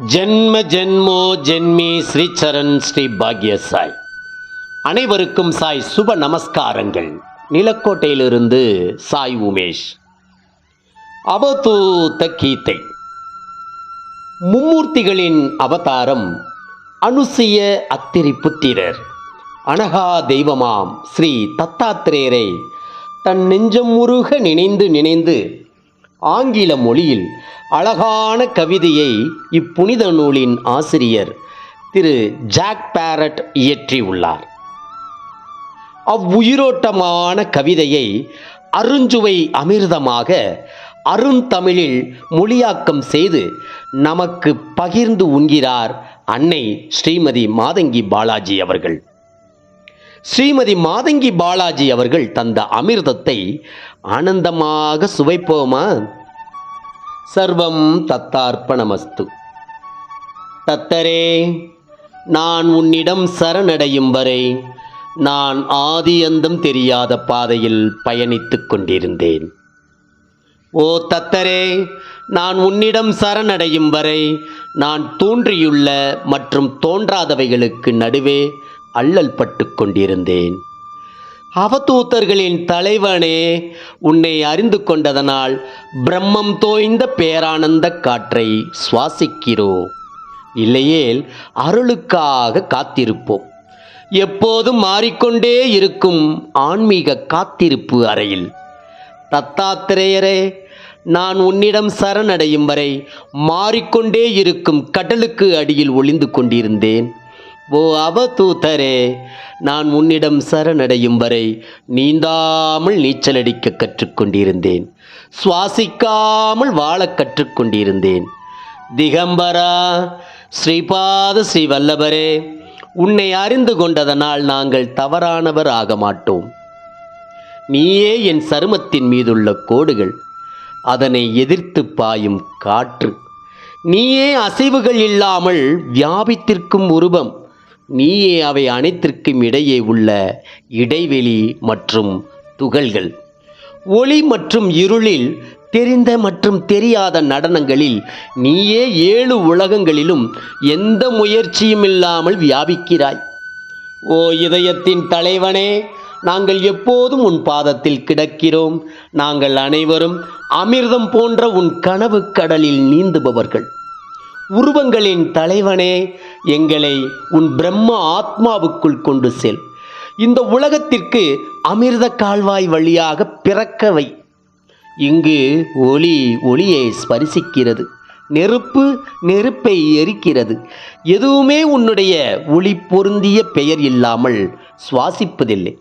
ஜென்ம ஜென்மோ ஜென்மி ஸ்ரீ சரண் ஸ்ரீ பாக்ய சாய் அனைவருக்கும் சாய் சுப நமஸ்காரங்கள். நிலக்கோட்டையிலிருந்து சாய் உமேஷ். அவதூத கீதை. மும்மூர்த்திகளின் அவதாரம் அனுசிய அத்திரி புத்திரர் அனகா தெய்வமாம் ஸ்ரீ தத்தாத்திரேயரை தன் நெஞ்சம் முருக நினைந்து நினைந்து ஆங்கில மொழியில் அழகான கவிதையை இப்புனித நூலின் ஆசிரியர் திரு ஜாக் பேரட் இயற்றியுள்ளார். அவ்வுயிரோட்டமான கவிதையை அருஞ்சுவை அமிர்தமாக அருந்தமிழில் மொழியாக்கம் செய்து நமக்கு பகிர்ந்து உண்கிறார் அன்னை ஸ்ரீமதி மாதங்கி பாலாஜி அவர்கள். ஸ்ரீமதி மாதங்கி பாலாஜி அவர்கள் தந்த அமிர்தத்தை ஆனந்தமாக சுவைப்போமா? சர்வம் தத்தார்ப்பணமஸ்து. தத்தரே நான் உன்னிடம் சரணடையும் வரை நான் ஆதியந்தம் தெரியாத பாதையில் பயணித்துக் கொண்டிருந்தேன். ஓ தத்தரே நான் உன்னிடம் சரணடையும் வரை நான் தோன்றியுள்ள மற்றும் தோன்றாதவைகளுக்கு நடுவே அல்லல் பட்டு கொண்டிருந்தேன். அவதூத்தர்களின் தலைவனே உன்னை அறிந்து கொண்டதனால் பிரம்மம் தோய்ந்த பேரானந்த காற்றை சுவாசிக்கிறோ. இல்லையேல் அருளுக்காக காத்திருப்போம். எப்போதும் மாறிக்கொண்டே இருக்கும் ஆன்மீக காத்திருப்பு அறையில். தத்தாத்திரேயரே நான் உன்னிடம் சரணடையும் வரை மாறிக்கொண்டே இருக்கும் கடலுக்கு அடியில் ஒளிந்து கொண்டிருந்தேன். ஓ அவதூதரே நான் உன்னிடம் சரணடையும் வரை நீந்தாமல் நீச்சலடிக்க கற்றுக்கொண்டிருந்தேன். சுவாசிக்காமல் வாழக் கற்றுக்கொண்டிருந்தேன். திகம்பரா ஸ்ரீபாத ஸ்ரீ வல்லபரே உன்னை அறிந்து கொண்டதனால் நாங்கள் தவறானவர் ஆக மாட்டோம். நீயே என் சருமத்தின் மீதுள்ள கோடுகள் அதனை எதிர்த்து பாயும் காற்று. நீயே அசைவுகள் இல்லாமல் வியாபித்திருக்கும் உருவம் நீயே அவை அனைத்திற்கும் இடையே உள்ள இடைவெளி மற்றும் துகள்கள். ஒளி மற்றும் இருளில் தெரிந்த மற்றும் தெரியாத நடனங்களில் நீயே ஏழு உலகங்களிலும் எந்த முயற்சியும் இல்லாமல் வியாபிக்கிறாய். ஓ இதயத்தின் தலைவனே நாங்கள் எப்போதும் உன் பாதத்தில் கிடக்கிறோம். நாங்கள் அனைவரும் அமிர்தம் போன்ற உன் கனவு கடலில் நீந்துபவர்கள். உருவங்களின் தலைவனே எங்களை உன் பிரம்ம ஆத்மாவுக்குள் கொண்டு செல். இந்த உலகத்திற்கு அமிர்த கால்வாய் வழியாக பிறக்கவை இங்கு ஒளி ஒளியை ஸ்பரிசிக்கிறது. நெருப்பு நெருப்பை எரிக்கிறது. எதுவுமே உன்னுடைய ஒளி பொருந்திய பெயர் இல்லாமல் சுவாசிப்பதில்லை.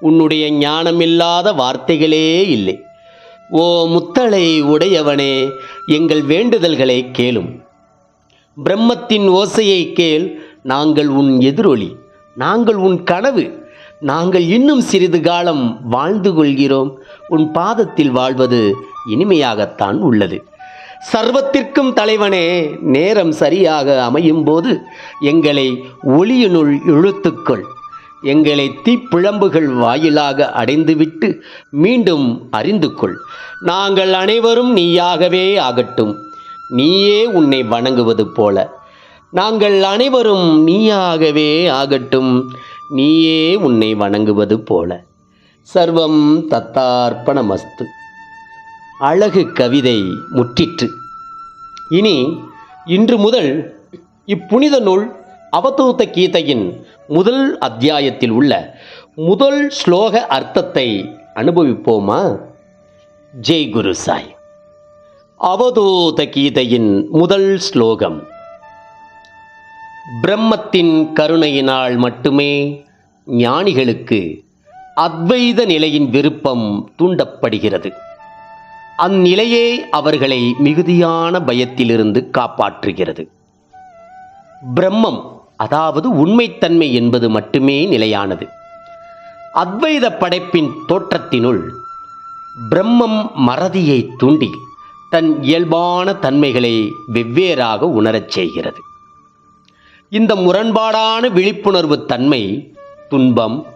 உன்னுடைய ஞானமில்லாத வார்த்தைகளே இல்லை. ஓ முத்தளை உடையவனே எங்கள் வேண்டுதல்களை கேளும். பிரம்மத்தின் ஓசையை கேள் நாங்கள் உன் எதிரொலி நாங்கள் உன் கனவு நாங்கள் இன்னும் சிறிது காலம் வாழ்ந்து கொள்கிறோம். உன் பாதத்தில் வாழ்வது இனிமையாகத்தான் உள்ளது. சர்வத்திற்கும் தலைவனே நேரம் சரியாக அமையும் போது எங்களை ஒளியினுள் இழுத்துக்கொள் எங்களை தீப்பிழம்புகள் வாயிலாக அடைந்துவிட்டு மீண்டும் அறிந்து கொள். நாங்கள் அனைவரும் நீயாகவே ஆகட்டும். நீயே உன்னை வணங்குவது போல. நாங்கள் அனைவரும் நீயாகவே ஆகட்டும். நீயே உன்னை வணங்குவது போல. சர்வம் தத்தார்ப்பணமஸ்து. அழகு கவிதை முற்றிற்று. இனி இன்று முதல் இப்புனித நூல் அவதூத்த கீதையின் முதல் அத்தியாயத்தில் உள்ள முதல் ஸ்லோக அர்த்தத்தை அனுபவிப்போமா? ஜெய் குரு சாய் அவதூத கீதையின் முதல் ஸ்லோகம். பிரம்மத்தின் கருணையினால் மட்டுமே ஞானிகளுக்கு அத்வைத நிலையின் விருப்பம் தூண்டப்படுகிறது. அந்நிலையே அவர்களை மிகுதியான பயத்திலிருந்து காப்பாற்றுகிறது. பிரம்மம் அதாவது உண்மைத்தன்மை என்பது மட்டுமே நிலையானது. அத்வைத படைப்பின் தோற்றத்தினுள் பிரம்மம் மறதியை தூண்டி தன் இயல்பான தன்மைகளை வெவ்வேறாக உணரச் செய்கிறது. இந்த முரண்பாடான விழிப்புணர்வு தன்மை துன்பம்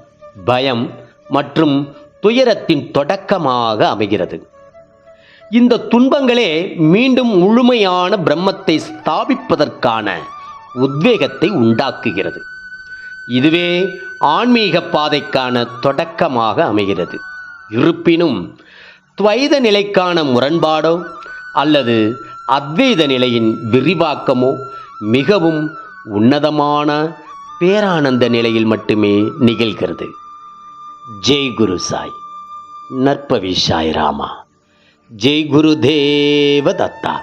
பயம் மற்றும் துயரத்தின் தொடக்கமாக அமைகிறது. இந்த துன்பங்களே மீண்டும் முழுமையான பிரம்மத்தை ஸ்தாபிப்பதற்கான உத்வேகத்தை உண்டாக்குகிறது. இதுவே ஆன்மீக பாதைக்கான தொடக்கமாக அமைகிறது. இருப்பினும் துவைத நிலைக்கான முரண்பாடோ அல்லது அத்வைத நிலையின் விரிவாக்கமோ மிகவும் உன்னதமான பேரானந்த நிலையில் மட்டுமே நிகழ்கிறது. ஜெய் குரு சாய். நற்பவி சாய் ராமா. ஜெய் குரு தேவ தத்தா